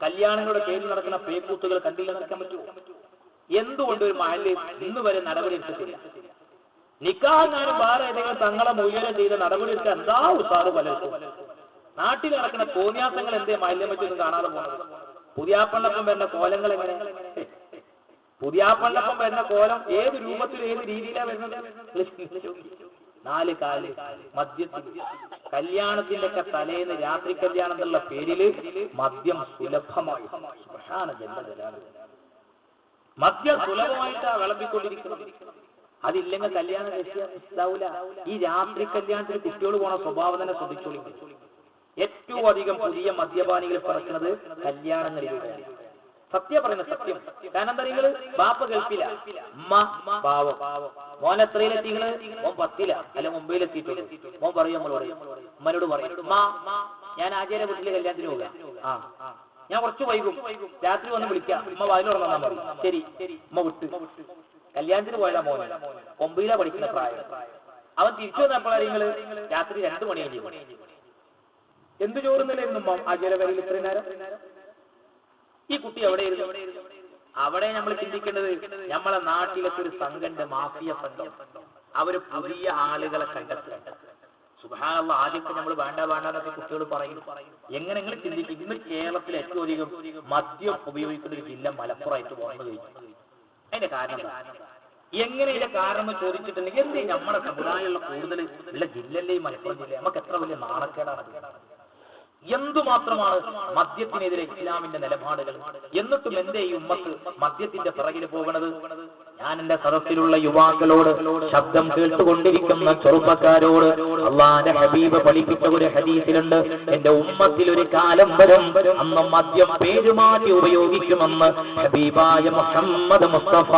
കല്യാണങ്ങളുടെ പേരിൽ നടക്കുന്ന പേക്കൂത്തുകൾ കണ്ടില്ല നടക്കാൻ പറ്റുമോ? എന്തുകൊണ്ട് ഒരു മഹൽ ഇന്ന് വരെ നടപടി എടുത്തില്ല നിക്കാങ്ങാനും വേറെ ഏതെങ്കിലും തങ്ങളെ മൂല്യം ചെയ്ത നടപടി എടുക്കാൻ എന്താ ഉസാറ് പലർക്കും? നാട്ടിൽ നടക്കുന്ന തോന്നിയാസങ്ങൾ എന്തേ മാലിന്യം വെച്ചൊന്നും കാണാതെ പോകുന്നത്? പുതിയാപ്പള്ളപ്പം വരുന്ന കോലങ്ങൾ എങ്ങനെ? പുതിയാപ്പള്ളപ്പം വരുന്ന കോലം ഏത് രൂപത്തിൽ ഏത് രീതിയിലാണ് വരുന്നത്? നാല് കാൽ മദ്യത്തിൽ കല്യാണത്തിന്റെ ഒക്കെ തലേന്ന് രാത്രി കല്യാണം എന്നുള്ള പേരിൽ മദ്യം സുലഭമായി. മദ്യം സുലഭമായിട്ടാ വിളമ്പിക്കൊണ്ടിരിക്കുന്നത്. അതില്ലെങ്കിൽ കല്യാണം രക്ഷിതാവൂല ഈ രാത്രി കല്യാണത്തിന് കുട്ടികൾ പോണ സ്വഭാവം തന്നെ ശ്രദ്ധിച്ചോളി ഏറ്റവും അധികം പുതിയ മദ്യപാനികൾ പറക്കുന്നത് കല്യാണങ്ങളിലൂടെയാണ്. സത്യം പറയുന്ന സത്യം. കാരണം നിങ്ങൾ ബാപ്പ ഉമ്മ പാവം. മോൻ എത്രയിലെത്തിങ്ങൾ മോൻ പത്തില. അല്ല മുംബൈയിലെത്തിയിട്ടുള്ളൂ. മോൻ പറയും നമ്മൾ പറയും. ഉമ്മനോട് പറയും ഞാൻ ആചാര്യ വീട്ടിലെ കല്യാണത്തിന് പോകാം ആ. ഞാൻ കുറച്ച് വൈകും. രാത്രി വന്ന് വിളിക്കാം. ഉമ്മ വാതിൽ ഉറങ്ങാൻ മതി. ശരി. ഉമ്മ വിട്ട്. കല്യാണത്തിന് പോയതാ മോൻ ഒമ്പതിലാ പഠിക്കുന്ന പ്രായം. അവൻ തിരിച്ചു വന്നപ്പോഴാണ് നിങ്ങൾ രാത്രി രണ്ടു മണി എന്ത് ചോറുന്നില്ലായിരുന്നു ഉമ്മ? ആചാര്യ വരയിൽ ഇത്രയും നേരം? ഈ കുട്ടി എവിടെയായിരുന്നു അവിടെ നമ്മൾ ചിന്തിക്കേണ്ടത് നമ്മളെ നാട്ടിലൊക്കെ ഒരു സംഘന്റെ മാഫിയ സംഘം. അവർ പുതിയ ആളുകളെ കണ്ടെത്തുക. സുബാനുള്ള ആദ്യത്തെ നമ്മൾ വേണ്ട വേണ്ട എന്നൊക്കെ കുട്ടികൾ പറയും. എങ്ങനെ നിങ്ങൾ ചിന്തിക്കും? ഇന്ന് കേരളത്തിൽ ഏറ്റവും അധികം മദ്യം ഉപയോഗിക്കുന്ന ഒരു ജില്ല മലപ്പുറമായിട്ട് പോകുന്നത് കഴിഞ്ഞു അതിന്റെ കാരണം? എങ്ങനെ ഇതിന്റെ കാരണം ചോദിച്ചിട്ടുണ്ടെങ്കിൽ എന്തേ നമ്മുടെ സമുദായമുള്ള കൂടുതൽ ഉള്ള ജില്ലല്ലേ മലപ്പുറം ജില്ല നമുക്ക് എത്ര വലിയ നാണക്കേടാണ്? എന്തുമാത്രമാണ് മദ്യത്തിനെതിരെ ഇസ്ലാമിന്റെ നിലപാടുകൾ? എന്നിട്ടും എന്തേ ഈ ഉമ്മത്ത് മദ്യത്തിന്റെ പിറകിൽ പോകണത് ഞാൻ എന്റെ സദസ്സിലുള്ള യുവാക്കളോട് ശബ്ദം കേട്ടുകൊണ്ടിരിക്കുന്ന ചെറുപ്പക്കാരോട് അള്ളാന്റെ ഹബീബ് പഠിപ്പിച്ച ഒരു ഹദീസിലുണ്ട് എന്റെ ഉമ്മത്തിൽ ഒരു കാലം വരും അന്ന് മദ്യം പേരുമാറ്റി ഉപയോഗിക്കുമെന്ന് ഹബീബായ മുഹമ്മദ് മുസ്തഫ.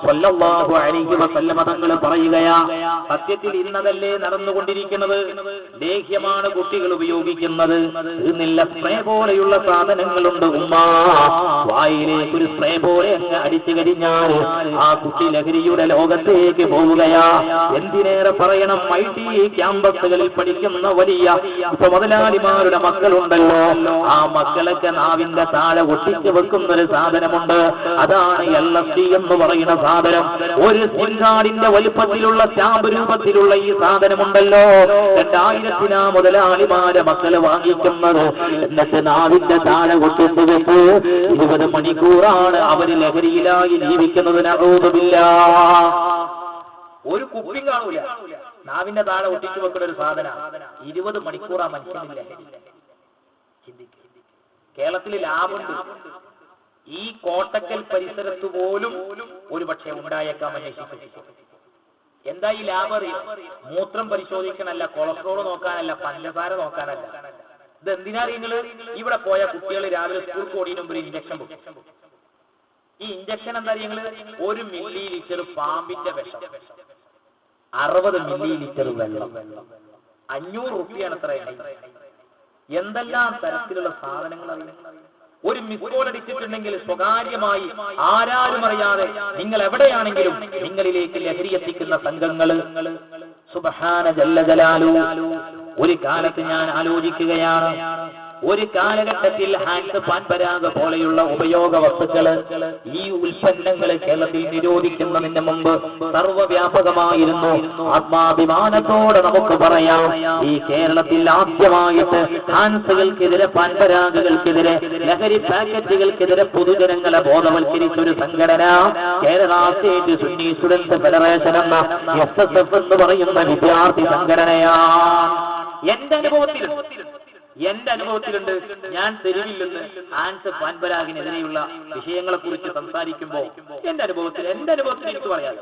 സ്വല്ലല്ലാഹു അലൈഹി വസല്ലമ തങ്ങൾ പറയുകയാ സത്യത്തിൽ ഇന്നതല്ലേ നടന്നുകൊണ്ടിരിക്കുന്നത്? ലേഹ്യമാണ് കുട്ടികൾ ഉപയോഗിക്കുന്നത്. ഇന്നില്ല സ്പ്രേ പോലെയുള്ള സാധനങ്ങളുണ്ട് ഉമ്മ. വായിലേക്ക് ഒരു സ്പ്രേ പോലെ അങ്ങ് അടിച്ചു കഴിഞ്ഞാൽ ആ കുട്ടി ലഹരിയുടെ ലോകത്തേക്ക് പോവുകയാ. എന്തിനേറെ പറയണം? ഐ ടി ക്യാമ്പസുകളിൽ പഠിക്കുന്ന വലിയ മുതലാളിമാരുടെ മക്കളുണ്ടല്ലോ. ആ മക്കളൊക്കെ നാവിന്റെ താഴെ ഒട്ടിച്ചു വെക്കുന്ന ഒരു സാധനമുണ്ട്. അതാണ് എൽ എസ് ഡി എന്ന് പറയുന്ന സാധനം. ഒരു സിൻകാടിന്റെ വലിപ്പത്തിലുള്ള സ്റ്റാമ്പ് രൂപത്തിലുള്ള ഈ സാധനമുണ്ടല്ലോ. രണ്ടായിരത്തിനാ മുതലാളിമാരെ മക്കൾ വാങ്ങിക്കുന്നത്. എന്നിട്ട് നാവിന്റെ താഴെ വെച്ച് ഇരുപത് മണിക്കൂറാണ് അവർ ലഹരിയിലായി ജീവിക്കുന്നതിന് അറൂപമില്ല ഒരു കുപ്പി കാണൂല. നാവിന്റെ താഴെ ഒട്ടിച്ചു വെക്കുന്ന ഒരു സാധന. ഇരുപത് മണിക്കൂറാ മനുഷ്യനില്ല കേരളത്തിൽ ലാഭമുണ്ട് ഈ കോട്ടക്കൽ പരിസരത്ത് പോലും ഒരു പക്ഷേ ഉണ്ടായേക്കാം അന്വേഷിച്ചു എന്താ ഈ ലാബ് അറിയോ മൂത്രം പരിശോധിക്കാനല്ല കൊളസ്ട്രോൾ നോക്കാനല്ല പഞ്ചസാര നോക്കാനല്ല. ഇത് എന്തിനാ നിങ്ങൾ? ഇവിടെ പോയ കുട്ടികൾ രാവിലെ സ്കൂൾ കോടിന് മുമ്പ് ഇഞ്ചക്ഷൻ ഈ ഇഞ്ചക്ഷൻ എന്താ നിങ്ങൾ? ഒരു മില്ലി ലിറ്റർ പാമ്പിന്റെ വിഷം അറുപത് മില്ലി ലിറ്റർ വെള്ളം. അഞ്ഞൂറ് റുപ്യാണ് അത്ര എന്തെല്ലാം തരത്തിലുള്ള സാധനങ്ങൾ ഒരു മിസ് കോൾ അടിച്ചിട്ടുണ്ടെങ്കിൽ സ്വകാര്യമായി ആരാരും അറിയാതെ നിങ്ങൾ എവിടെയാണെങ്കിലും നിങ്ങളിലേക്ക് ലഹരി എത്തിക്കുന്ന സംഘങ്ങൾ. ജല്ല ജലാലു. ഒരു കാലത്ത് ഞാൻ ആലോചിക്കുകയാണ് ഒരു കാലഘട്ടത്തിൽ ഹാൻഡ് പാൻപരാഗ പോലെയുള്ള ഉപയോഗ വസ്തുക്കൾ ഈ ഉൽപ്പന്നങ്ങൾ കേരളത്തിൽ നിരോധിക്കുന്നതിന് മുമ്പ് സർവവ്യാപകമായിരുന്നു. ആത്മാഭിമാനത്തോടെ നമുക്ക് പറയാം ഈ കേരളത്തിൽ ആദ്യമായിട്ട് ഹാൻസുകൾക്കെതിരെ പാൻപരാഗകൾക്കെതിരെ ലഹരി പാക്കറ്റുകൾക്കെതിരെ പൊതുജനങ്ങളെ ബോധവൽക്കരിച്ച ഒരു സംഘടന Kerala State Sunni Students Federation എന്ന എസ് എസ് എഫ് എന്ന് പറയുന്ന വിദ്യാർത്ഥി സംഘടനയാണ്. എന്റെ അനുഭവത്തിൽ എന്റെ അനുഭവത്തിലുണ്ട്. ഞാൻ തെരുവില്ലെന്ന് ആൻസ് പാൻപരാഗിനെതിരെയുള്ള വിഷയങ്ങളെ കുറിച്ച് സംസാരിക്കുമ്പോൾ എന്റെ അനുഭവത്തിൽ എന്റെ അനുഭവത്തിൽ എനിക്ക് പറയാം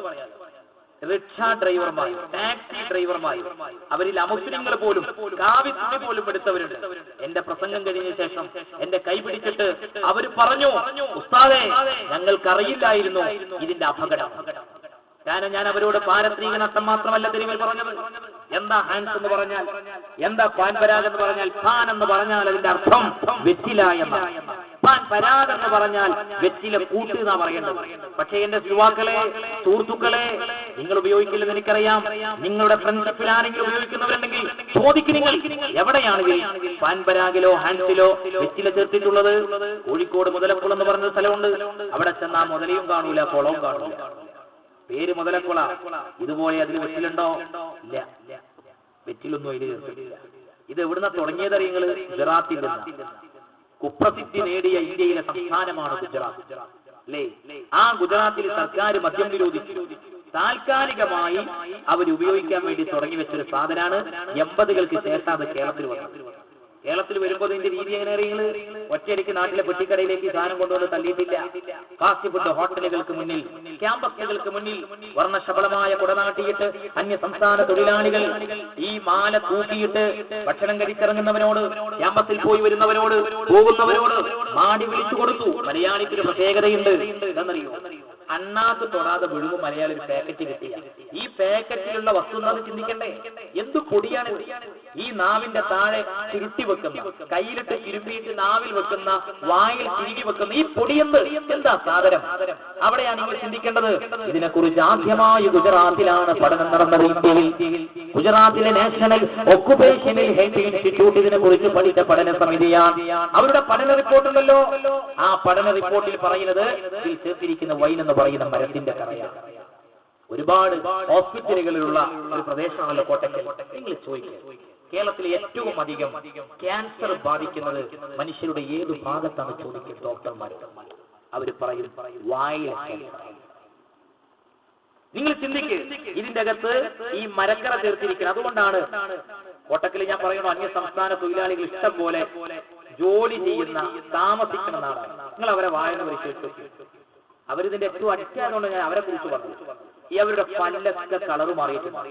റിക്ഷ ഡ്രൈവർമാരും ടാക്സി ഡ്രൈവർമാരും അവരിൽ അമുസ്ലിങ്ങൾ പോലും കാവിത്തിന് പോലും എടുത്തവരുണ്ട്. എന്റെ പ്രസംഗം കഴിഞ്ഞ ശേഷം എന്റെ കൈ പിടിച്ചിട്ട് അവർ പറഞ്ഞു ഉസ്താദെ ഞങ്ങൾക്കറിയില്ലായിരുന്നു ഇതിന്റെ അപകടം. കാരണം ഞാൻ അവരോട് പാരത്രീക നഷ്ടം മാത്രമല്ല തെരുവിൽ പറഞ്ഞത്. എന്താ ഹാൻസ് എന്ന് പറഞ്ഞാൽ? എന്താ പാൻ പരാഗ് എന്ന് പറഞ്ഞാൽ? പാൻ എന്ന് പറഞ്ഞാൽ അതിന്റെ അർത്ഥം വെറ്റില പാൻ പരാഗ് എന്ന് പറഞ്ഞാൽ വെറ്റില കൂട്ട് എന്നാ പറയേണ്ടത് പക്ഷേ എന്റെ യുവാക്കളെ സുഹൃത്തുക്കളെ നിങ്ങൾ ഉപയോഗിക്കില്ലെന്ന് എനിക്കറിയാം. നിങ്ങളുടെ ഫ്രണ്ട്ഷിപ്പിൽ ആരെങ്കിലും ഉപയോഗിക്കുന്നവരുണ്ടെങ്കിൽ ചോദിക്കും നിങ്ങൾ എവിടെയാണ് പാൻ പരാഗിലോ ഹാൻസിലോ വെറ്റില ചേർത്തിട്ടുള്ളത്? കോഴിക്കോട് മുതലക്കുളം എന്ന് പറഞ്ഞ സ്ഥലമുണ്ട്. അവിടെ ചെന്നാ മുതലയും കാണൂല കുളവും കാണൂല. പേര് മുതലക്കുള. ഇതുപോലെ അതിൽ വെറ്റിലുണ്ടോ? ഇല്ല. വെറ്റിലൊന്നും അതിൽ ചേർത്തിട്ടില്ല ഇത് എവിടുന്ന തുടങ്ങിയത് അറിയങ്ങൾ ഗുജറാത്തിൽ കുപ്രസിദ്ധി നേടിയ ഇന്ത്യയിലെ സംസ്ഥാനമാണ് ഗുജറാത്ത്. അല്ലേ? ആ ഗുജറാത്തിൽ സർക്കാർ മദ്യം നിരോധിച്ചു. താൽക്കാലികമായി അവർ ഉപയോഗിക്കാൻ വേണ്ടി തുടങ്ങി വെച്ചൊരു സാധനമാണ് എൺപതുകൾക്ക് ശേഷം അത് കേരളത്തിൽ വന്നത്. കേരളത്തിൽ വരുമ്പോൾ ഇതിന്റെ രീതി എങ്ങനെ അറിയുന്നത് ഒറ്റയടിക്ക് നാട്ടിലെ പെട്ടിക്കടയിലേക്ക് സാധനം കൊണ്ടുവന്ന് തള്ളിയിട്ടില്ല. ഫാസ്റ്റ് ഫുഡ് ഹോട്ടലുകൾക്ക് മുന്നിൽ ക്യാമ്പസുകൾക്ക് മുന്നിൽ വർണശബളമായ കുടനാട്ടിയിട്ട് അന്യ സംസ്ഥാന തൊഴിലാളികൾ ഈ മാല തൂക്കിയിട്ട് ഭക്ഷണം കഴിച്ചിറങ്ങുന്നവനോട് ക്യാമ്പസിൽ പോയി വരുന്നവനോട് പോകുന്നവനോട് മാടി വിളിച്ചു കൊടുത്തു. മലയാളിക്ക് ഒരു പ്രത്യേകതയുണ്ട്. എന്താണെന്നറിയോ അണ്ണാക്ക് തൊടാതെ മുഴുവൻ മലയാളി പാക്കറ്റ് കിട്ടിയ ഈ പാക്കറ്റിലുള്ള വസ്തു ചിന്തിക്കണ്ടേ? എന്ത് പൊടിയാണ്? ഈ നാവിന്റെ താഴെ ചുരുട്ടി വെക്കുന്ന കയ്യിലിട്ട് ഇരുമ്പിയിട്ട് നാവിൽ വെക്കുന്ന വായിൽ തിരികെ വെക്കുന്ന ഈ പൊടിയെന്ത് എന്താ സാധനം? അവിടെയാണ് നിങ്ങൾ ചിന്തിക്കേണ്ടത്. ഇതിനെക്കുറിച്ച് ആദ്യമായി ഗുജറാത്തിലാണ് പഠനം നടന്നത് ഇന്ത്യയിൽ. ഗുജറാത്തിലെ നാഷണൽ ഒക്കുപേഷണൽ ഇൻസ്റ്റിറ്റ്യൂട്ട് ഇതിനെ കുറിച്ച് പഠിച്ച പഠന സമിതിയാണ്. അവരുടെ പഠന റിപ്പോർട്ടുണ്ടല്ലോ ആ പഠന റിപ്പോർട്ടിൽ പറയുന്നത് ഇതിൽ ചേർത്തിരിക്കുന്ന വൈൻ എന്ന് പറയുന്ന മരത്തിന്റെ കറയാണ്. ഒരുപാട് ഹോസ്പിറ്റലുകളിലുള്ള ഒരു പ്രദേശമാണല്ലോ കോട്ടക്കൽ. നിങ്ങൾ ചോദിക്കുക കേരളത്തിലെ ഏറ്റവും അധികം ക്യാൻസർ ബാധിക്കുന്നത് മനുഷ്യരുടെ ഏത് ഭാഗത്താണ് ചോദിക്കുന്നത് ഡോക്ടർമാർ അവർ പറയും വായിൽ നിങ്ങൾ ചിന്തിക്ക് ഇതിന്റെ അകത്ത് ഈ മരക്കറ തീർത്തിരിക്കുന്നത് അതുകൊണ്ടാണ് കോട്ടക്കൽ ഞാൻ പറയുന്നു അന്യ സംസ്ഥാന തൊഴിലാളികൾ ഇഷ്ടം പോലെ ജോലി ചെയ്യുന്ന താമസിക്കുന്ന നാടാണ്. നിങ്ങൾ അവരെ വായന പരിശോധിച്ചു അവരിതിന്റെ ഏറ്റവും അടിച്ചായതുകൊണ്ട് ഞാൻ അവരെ കുറിച്ച് പറഞ്ഞു. ഈ അവരുടെ പല്ലൊക്കെ കളർ മാറിയിട്ടുണ്ട്.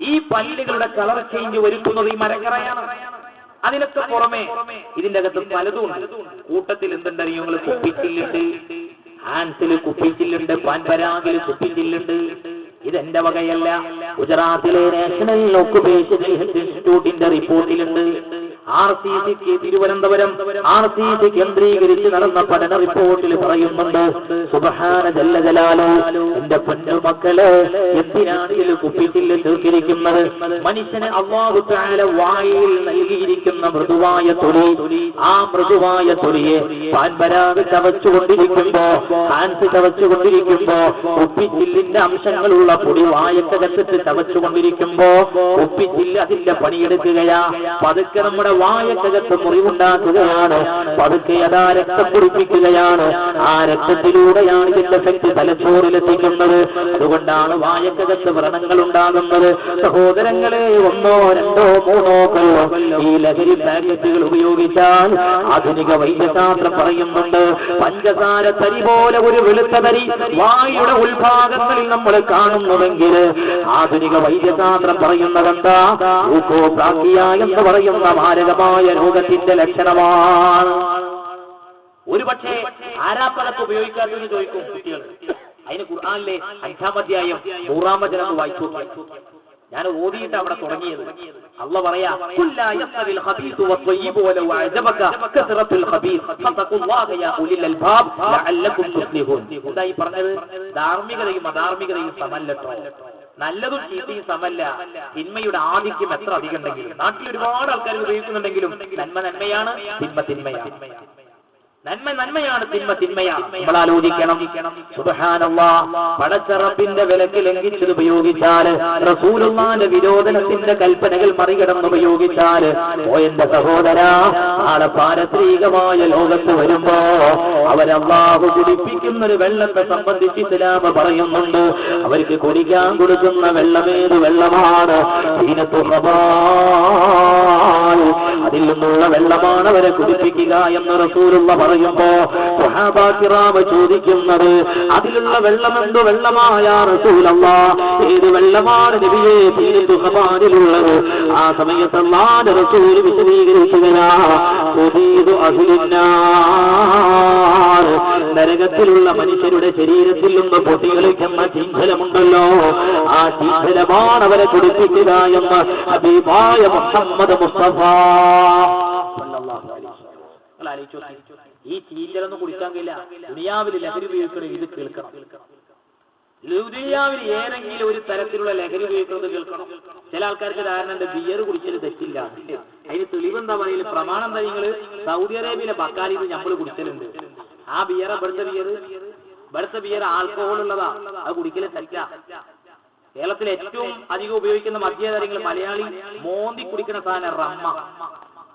ഈ പല്ലുകളുടെ കളർ ചേഞ്ച് വരുത്തുന്നത് ഈ മരക്കറയാണ്. അതിനൊക്കെ പുറമെ ഇതിന്റെ അകത്ത് പലതും കൂട്ടത്തിൽ എന്തുണ്ടറിയോ നിങ്ങൾ കുപ്പിച്ചില്ലുണ്ട് ഹാൻസിൽ കുപ്പിച്ചില്ലുണ്ട് പാൻപരാഗിൽ കുപ്പിച്ചില്ലുണ്ട്. ഇതെന്റെ വകയല്ല. ഗുജറാത്തിലെ നാഷണൽ ഓക്കുപേഷൻ ഇൻസ്റ്റിറ്റ്യൂട്ടിന്റെ റിപ്പോർട്ടിലുണ്ട് ആർ സി സിക്ക് തിരുവനന്തപുരം ആർ സി സി കേന്ദ്രീകരിച്ച് നടന്ന പഠന റിപ്പോർട്ടിൽ പറയുന്നുണ്ട് സുബഹാന ജല്ല ജലാലോ എന്റെ പൊന്നു മക്കൾ എന്തിനാണ് ഇതിൽ കുപ്പിച്ചില്ല് തീർക്കിരിക്കുന്നത് മനുഷ്യന് അവ്വാഹുത്താല വായിൽ നൽകിയിരിക്കുന്ന മൃദുവായ തൊലി ആ മൃദുവായ തൊലിയെ പാൻപരാഗ് ചവച്ചുകൊണ്ടിരിക്കുമ്പോ ഹാൻസ് ചവച്ചുകൊണ്ടിരിക്കുമ്പോ കുപ്പിച്ചില്ലിന്റെ അംശങ്ങളുള്ള പൊടി വായക്കകത്ത് ചവച്ചുകൊണ്ടിരിക്കുമ്പോ കുപ്പിച്ചില്ല് അതിന്റെ പണിയെടുക്കുകയാ. പതുക്കെ നമ്മുടെ വായക്കകത്ത് മുറിവുണ്ടാക്കുകയാണ്. പതുക്കെ അതാ രക്തം കുടിപ്പിക്കുകയാണ്. ആ രക്തത്തിലൂടെയാണ് ഇതിന്റെ ശക്തി തലച്ചോറിലെത്തിക്കുന്നത്. അതുകൊണ്ടാണ് വായക്കകത്ത് വ്രണങ്ങൾ ഉണ്ടാകുന്നത് സഹോദരങ്ങളെ ഒന്നോ രണ്ടോ മൂന്നോ കൊല്ലോ ഈ ലഹരി പാക്കറ്റുകൾ ഉപയോഗിച്ചാൽ ആധുനിക വൈദ്യശാസ്ത്രം പറയുന്നുണ്ട് പഞ്ചസാര തരി പോലെ ഒരു വെളുത്ത തരി വായുടെ ഉൾഭാഗങ്ങളിൽ നമ്മൾ കാണുന്നുവെങ്കിൽ ആധുനിക വൈദ്യശാസ്ത്രം പറയുന്നതെന്താ എന്ന് പറയുന്ന മാരകമായ രോഗത്തിന്റെ ലക്ഷണമാണ്. ഒരുപക്ഷെ ആരാപ്പലത്ത് ഉപയോഗിക്കാത്തത് ചോദിക്കും കുട്ടികൾ. അതിന് ഖുർആാനിലെ അഞ്ചാം അധ്യായം നൂറാം വചനം വായിച്ചു ഞാൻ ഓടിയിട്ട് അവിടെ തുടങ്ങിയത്. അള്ള പറയാ "കുല്ലാ യസ്തവിൽ ഖബീഥു വലൗ അഅജബക കസറത്തുൽ ഖബീഥ് ഫത്തഖുല്ലാഹ യാ ഉലിൽ അൽബാബ് ലഅല്ലകും തുഫ്ലിഹൂൻ എന്താ ഈ പറഞ്ഞത് ധാർമ്മികതയും അധാർമികതയും സമല്ലട്ടോ. നല്ലതും ചീത്തയും സമല്ല. തിന്മയുടെ ആധിക്യം എത്ര അധികം ഉണ്ടെങ്കിലും നാട്ടിൽ ഒരുപാട് ആൾക്കാർ ഉപയോഗിക്കുന്നുണ്ടെങ്കിലും നന്മ നന്മയാണ് തിന്മ തിന്മയാണ്. നന്മ നന്മയാണ് തിന്മ തിന്മയാണ്. നമ്മൾ ആലോചിക്കണം. പടച്ചറപ്പിന്റെ വിലക്ക് ലംഘിച്ചത് ഉപയോഗിച്ചാൽ റസൂലുള്ളാന്റെ വിരോധനത്തിന്റെ കൽപ്പനകൾ മറികടന്ന് ഉപയോഗിച്ചാൽ ഓ എന്റെ സഹോദര ആളെ പാരത്രികമായ ലോകത്ത് വരുമ്പോ അവരല്ലാഹു കുടിപ്പിക്കുന്ന ഒരു വെള്ളത്തെ സംബന്ധിച്ച് ഇസ്ലാമ പറയുന്നുണ്ട്. അവർക്ക് കുടിക്കാൻ കൊടുക്കുന്ന വെള്ളമേത് വെള്ളമാണ്. അതിൽ നിന്നുള്ള വെള്ളമാണ് അവരെ കുടിപ്പിക്കുക എന്ന് റസൂലുള്ള പറയുമ്പോ സുഹാബാക്കിറാമ ചോദിക്കുന്നത് അതിലുള്ള വെള്ളം വെള്ളമായ റസൂലല്ല? ഏത് വെള്ളമാണ് നബിയെ ദീനത്തു ഖബാലിലുള്ളത്? ആ സമയത്ത് റസൂൽ വിശദീകരിക്കുകയാ നരകത്തിലുള്ള മനുഷ്യരുടെ ശരീരത്തിൽ നിന്ന് പൊട്ടികളിക്കുന്ന ചിഹ്നലമുണ്ടല്ലോ ആ ചീഞ്ചലമാണ് അവരെ കുടിപ്പിക്കുക എന്ന് ഹബീബായ മുഹമ്മദ് മുസ്തഫ. ഈ ചീഞ്ചലൊന്നും കുടിക്കാൻ കഴിയില്ല. ദുനിയാവിൽ ലഹരി ഉപയോഗിക്കണം ഇത് കേൾക്കണം. ദുനിയാവിൽ ഏതെങ്കിലും ഒരു തരത്തിലുള്ള ലഹരി ഉപയോഗിക്കുന്നത് കേൾക്കണം. ചില ആൾക്കാർക്ക് ധാരണ ഉണ്ട് ബിയർ കുടിച്ചത് തെറ്റില്ല. അതിന് തെളിവെന്താ പറയില്ല പ്രമാണം എന്താ നിങ്ങൾ? സൗദി അറേബ്യയിലെ ബക്കാലിന്ന് നമ്മൾ കുടിക്കലുണ്ട് ആ ബിയറ ഇവിടുത്തെ ബിയർ ഇവിടുത്തെ ബിയർ ആൽക്കഹോൾ ഉള്ളതാ. അത് കുടിക്കൽ തെറ്റാ. കേരളത്തിൽ ഏറ്റവും അധികം ഉപയോഗിക്കുന്ന മദ്യകാര്യങ്ങൾ മലയാളി മോന്തി കുടിക്കുന്ന സാധനം റമ്മ.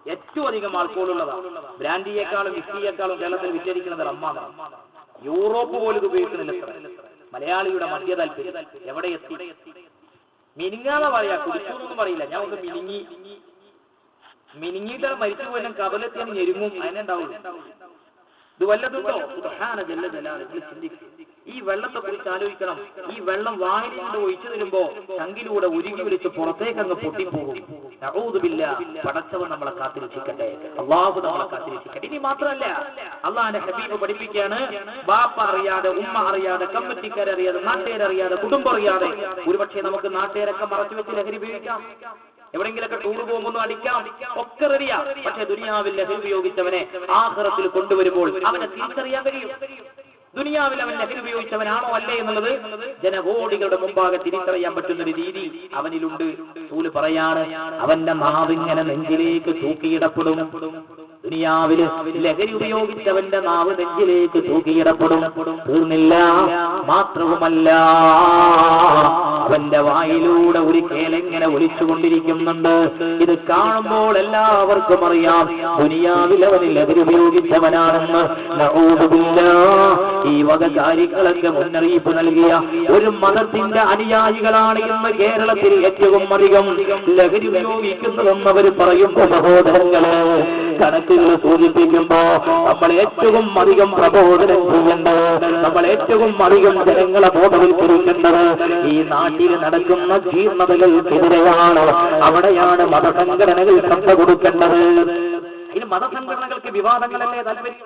ഏറ്റവും അധികം ആൾക്കോൾ ഉള്ളതാ. ബ്രാൻഡിയേക്കാളും വിസ്കിയേക്കാളും കേരളത്തിൽ വിറ്റരിക്കുന്നത് റമ്മാണ് യൂറോപ്പ് പോലും ഉപയോഗിക്കുന്നില്ല മലയാളിയുടെ മദ്യ താല്പര്യം. എവിടെ എത്തി? മിനിങ്ങാതെ പറയാ. കുടിച്ചു എന്നൊന്നും പറയില്ല. ഞാൻ ഒന്ന് മിനിങ്ങി. മിനിങ്ങിയിട്ടാണ് മരിച്ചു പോയാലും കബലെത്തിയാണ് ഞെരുങ്ങും. അതിനെ ഉണ്ടാവുള്ളൂ ഇത് വല്ലതുണ്ടോ. നിങ്ങൾ ചിന്തിക്കുക. ഈ വെള്ളത്തെ കുറിച്ച് ആലോചിക്കണം ഈ വെള്ളം വായിലൂടെ ഒഴിച്ചു തരുമ്പോ ചങ്കിലൂടെ ഉരുകി വിളിച്ച് പുറത്തേക്ക് അങ്ങ് പൊട്ടിപ്പോകും നഊദുബില്ലാ. പടച്ചവൻ നമ്മളെ കാത്തിരിച്ചിക്കട്ടെ അള്ളാഹു നമ്മളെ കാത്തിരിച്ചിക്കട്ടെ ഇനി മാത്രമല്ല അള്ളാഹിന്റെ ഹബീബ് പഠിപ്പിക്കുകയാണ് ബാപ്പ അറിയാതെ ഉമ്മ അറിയാതെ കമ്മിറ്റിക്കാരറിയാതെ നാട്ടുകാരറിയാതെ കുടുംബം അറിയാതെ ഒരുപക്ഷെ നമുക്ക് നാട്ടുകാരൊക്കെ മറച്ചു വെച്ച് ലഹരി ഉപയോഗിക്കാം എവിടെങ്കിലൊക്കെ ടൂർ പോകുമ്പോൾ അടിക്കാം ഒക്കെ റെഡിയാ പക്ഷെ ദുനിയാവിൽ ലഹരി ഉപയോഗിച്ചവനെ ആഹ്റത്തിൽ കൊണ്ടുവരുമ്പോൾ അവനെ തിരിച്ചറിയാൻ കഴിയും. ദുനിയാവിൽ അവൻ ലഹരി ഉപയോഗിച്ചവനാണോ അല്ലേ എന്നുള്ളത് ജനകോടികളുടെ മുമ്പാകെ തിരിച്ചറിയാൻ പറ്റുന്ന ഒരു രീതി അവനിലുണ്ട്. പറയാണ് അവന്റെ നാവിങ്ങനെ നെഞ്ചിലേക്ക് തൂക്കിയിടപ്പെടും. ദുനിയാവിൽ ലഹരി ഉപയോഗിച്ചവന്റെ നാവ് നെഞ്ചിലേക്ക് തൂക്കിയിടപ്പെടും. തീർന്നില്ല. മാത്രവുമല്ല. അവന്റെ വായിലൂടെ ഒരു കേലെങ്ങനെ ഒലിച്ചുകൊണ്ടിരിക്കുന്നുണ്ട്? ഇത് കാണുമ്പോൾ എല്ലാവർക്കും അറിയാം. ദുനിയാവിൽ അവന് ലഹരി ഉപയോഗിച്ചവനാണെന്ന്. ഈ വക കാര്യങ്ങളൊക്കെ മുന്നറിയിപ്പ് നൽകിയ ഒരു മതത്തിന്റെ അനുയായികളാണ് ഇന്ന് കേരളത്തിൽ ഏറ്റവും അധികം ലഹരി ഉപയോഗിക്കുന്നതെന്ന് അവർ പറയുമ്പോ സഹോദരങ്ങളെ. കണക്കുകൾ സൂചിപ്പിക്കുമ്പോ നമ്മൾ ഏറ്റവും അധികം പ്രബോധനം ചെയ്യേണ്ടത് നമ്മൾ ഏറ്റവും അധികം ജനങ്ങളെ ബോധവൽക്കരിക്കേണ്ടത് ഈ നാട്ടിൽ നടക്കുന്ന ജീർണതകൾക്കെതിരെയാണ്. അവിടെയാണ് മതസംഘടനകൾ ശ്രദ്ധ കൊടുക്കേണ്ടത്. ഇനി മതസംഘടനകൾക്ക് വിവാദങ്ങളല്ലേ താല്പര്യം?